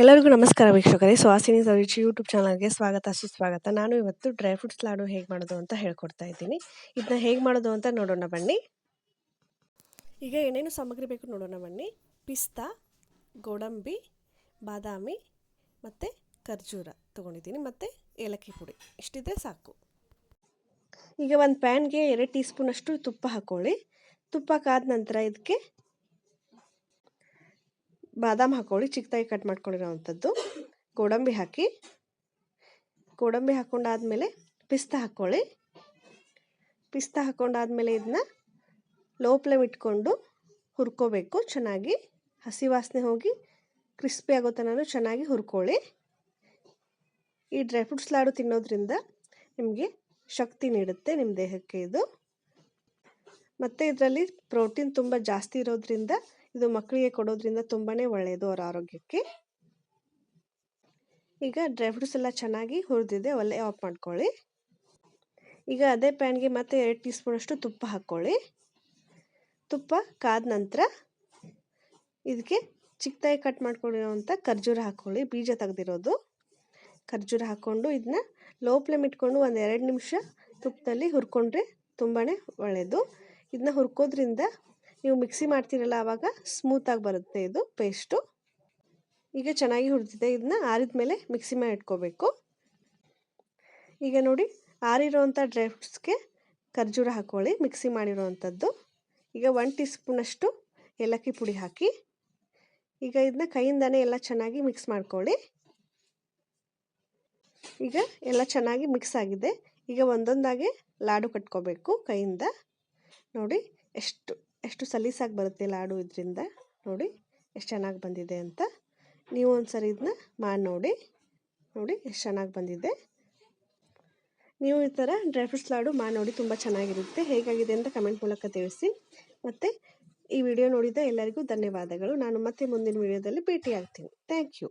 ಎಲ್ಲರಿಗೂ ನಮಸ್ಕಾರ ವೀಕ್ಷಕರೇ. ಸುಹಾಸಿನಿ ಸವಿಚಿ ಯೂಟ್ಯೂಬ್ ಚಾನಲ್ಗೆ ಸ್ವಾಗತ, ಸುಸ್ವಾಗತ. ನಾನು ಇವತ್ತು ಡ್ರೈ ಫ್ರೂಟ್ಸ್ ಲಾಡು ಹೇಗೆ ಮಾಡೋದು ಅಂತ ಹೇಳ್ಕೊಡ್ತಾ ಇದ್ದೀನಿ. ಇದನ್ನ ಹೇಗೆ ಮಾಡೋದು ಅಂತ ನೋಡೋಣ ಬನ್ನಿ. ಈಗ ಏನೇನು ಸಾಮಗ್ರಿ ಬೇಕು ನೋಡೋಣ ಬನ್ನಿ. ಪಿಸ್ತಾ, ಗೋಡಂಬಿ, ಬಾದಾಮಿ ಮತ್ತು ಖರ್ಜೂರ ತೊಗೊಂಡಿದ್ದೀನಿ ಮತ್ತು ಏಲಕ್ಕಿ ಪುಡಿ. ಇಷ್ಟಿದ್ರೆ ಸಾಕು. ಈಗ ಒಂದು ಪ್ಯಾನ್ಗೆ ಎರಡು ಟೀ ಸ್ಪೂನಷ್ಟು ತುಪ್ಪ ಹಾಕ್ಕೊಳ್ಳಿ ತುಪ್ಪ ಕಾದ ನಂತರ ಇದಕ್ಕೆ ಬಾದಾಮ್ ಹಾಕ್ಕೊಳ್ಳಿ ಚಿಕ್ಕದಾಗಿ ಕಟ್ ಮಾಡ್ಕೊಂಡಿರೋವಂಥದ್ದು. ಗೋಡಂಬಿ ಹಾಕಿ, ಗೋಡಂಬಿ ಹಾಕ್ಕೊಂಡಾದ್ಮೇಲೆ ಪಿಸ್ತಾ ಹಾಕ್ಕೊಳ್ಳಿ ಪಿಸ್ತಾ ಹಾಕ್ಕೊಂಡಾದ್ಮೇಲೆ ಇದನ್ನ ಲೋ ಫ್ಲೇಮ್ ಇಟ್ಕೊಂಡು ಹುರ್ಕೋಬೇಕು, ಚೆನ್ನಾಗಿ. ಹಸಿ ವಾಸನೆ ಹೋಗಿ ಕ್ರಿಸ್ಪಿ ಆಗೋ ತನಕ ಚೆನ್ನಾಗಿ ಹುರ್ಕೊಳ್ಳಿ. ಈ ಡ್ರೈ ಫ್ರೂಟ್ಸ್ ಲಾಡು ತಿನ್ನೋದ್ರಿಂದ ನಿಮಗೆ ಶಕ್ತಿ ನೀಡುತ್ತೆ ನಿಮ್ಮ ದೇಹಕ್ಕೆ ಇದು. ಮತ್ತು ಇದರಲ್ಲಿ ಪ್ರೋಟೀನ್ ತುಂಬ ಜಾಸ್ತಿ ಇರೋದ್ರಿಂದ ಇದು ಮಕ್ಕಳಿಗೆ ಕೊಡೋದ್ರಿಂದ ತುಂಬಾ ಒಳ್ಳೆಯದು ಅವರ ಆರೋಗ್ಯಕ್ಕೆ. ಈಗ ಡ್ರೈ ಫ್ರೂಟ್ಸ್ ಎಲ್ಲ ಚೆನ್ನಾಗಿ ಹುರಿದಿದೆ, ಒಲೆ ಆಫ್ ಮಾಡ್ಕೊಳ್ಳಿ. ಈಗ ಅದೇ ಪ್ಯಾನ್ಗೆ ಮತ್ತೆ ಎರಡು ಟೀ ಸ್ಪೂನಷ್ಟು ತುಪ್ಪ ಹಾಕ್ಕೊಳ್ಳಿ. ತುಪ್ಪ ಕಾದ ನಂತರ ಇದಕ್ಕೆ ಚಿಕ್ಕದಾಗಿ ಕಟ್ ಮಾಡ್ಕೊಂಡಿರೋವಂಥ ಖರ್ಜೂರ ಹಾಕ್ಕೊಳ್ಳಿ, ಬೀಜ ತೆಗೆದಿರೋದು. ಖರ್ಜೂರ ಹಾಕ್ಕೊಂಡು ಇದನ್ನ ಲೋ ಫ್ಲೇಮ್ ಇಟ್ಕೊಂಡು ಒಂದು ಎರಡು ನಿಮಿಷ ತುಪ್ಪದಲ್ಲಿ ಹುರ್ಕೊಂಡ್ರೆ ತುಂಬಾ ಒಳ್ಳೆಯದು ಇದನ್ನ ಹುರ್ಕೋದ್ರಿಂದ ನೀವು ಮಿಕ್ಸಿ ಮಾಡ್ತೀರಲ್ಲ ಆವಾಗ ಸ್ಮೂತಾಗಿ ಬರುತ್ತೆ ಇದು ಪೇಸ್ಟು ಈಗ ಚೆನ್ನಾಗಿ ಹುರಿದಿದೆ. ಇದನ್ನ ಆರಿದ ಮೇಲೆ ಮಿಕ್ಸಿ ಮಾಡಿ ಇಟ್ಕೋಬೇಕು. ಈಗ ನೋಡಿ ಆರಿರೋವಂಥ ಡ್ರೈ ಫ್ರೂಟ್ಸ್ಗೆ ಖರ್ಜೂರ ಹಾಕ್ಕೊಳ್ಳಿ ಮಿಕ್ಸಿ ಮಾಡಿರೋವಂಥದ್ದು ಈಗ ಒನ್ ಟೀ ಸ್ಪೂನಷ್ಟು ಏಲಕ್ಕಿ ಪುಡಿ ಹಾಕಿ, ಈಗ ಇದನ್ನ ಕೈಯಿಂದನೇ ಎಲ್ಲ ಚೆನ್ನಾಗಿ ಮಿಕ್ಸ್ ಮಾಡ್ಕೊಳ್ಳಿ. ಈಗ ಎಲ್ಲ ಚೆನ್ನಾಗಿ ಮಿಕ್ಸ್ ಆಗಿದೆ. ಈಗ ಒಂದೊಂದಾಗಿ ಲಾಡು ಕಟ್ಕೋಬೇಕು ಕೈಯಿಂದ. ನೋಡಿ, ಎಷ್ಟು ಎಷ್ಟು ಸಲೀಸಾಗಿ ಬರುತ್ತೆ ಲಾಡು ಇದರಿಂದ ನೋಡಿ, ಎಷ್ಟು ಚೆನ್ನಾಗಿ ಬಂದಿದೆ ಅಂತ. ನೀವು ಒಂದು ಸರಿ ಇದನ್ನ ಮಾಡಿ ನೋಡಿ ನೋಡಿ ಎಷ್ಟು ಚೆನ್ನಾಗಿ ಬಂದಿದೆ. ನೀವು ಈ ಥರ ಡ್ರೈ ಫ್ರೂಟ್ಸ್ ಲಾಡು ಮಾಡಿ ನೋಡಿ ತುಂಬ ಚೆನ್ನಾಗಿರುತ್ತೆ, ಹೇಗಾಗಿದೆ ಅಂತ ಕಮೆಂಟ್ ಮೂಲಕ ತಿಳಿಸಿ. ಮತ್ತು ಈ ವಿಡಿಯೋ ನೋಡಿದ ಎಲ್ಲರಿಗೂ ಧನ್ಯವಾದಗಳು. ನಾನು ಮತ್ತೆ ಮುಂದಿನ ವಿಡಿಯೋದಲ್ಲಿ ಭೇಟಿಯಾಗ್ತೀನಿ. Thank you.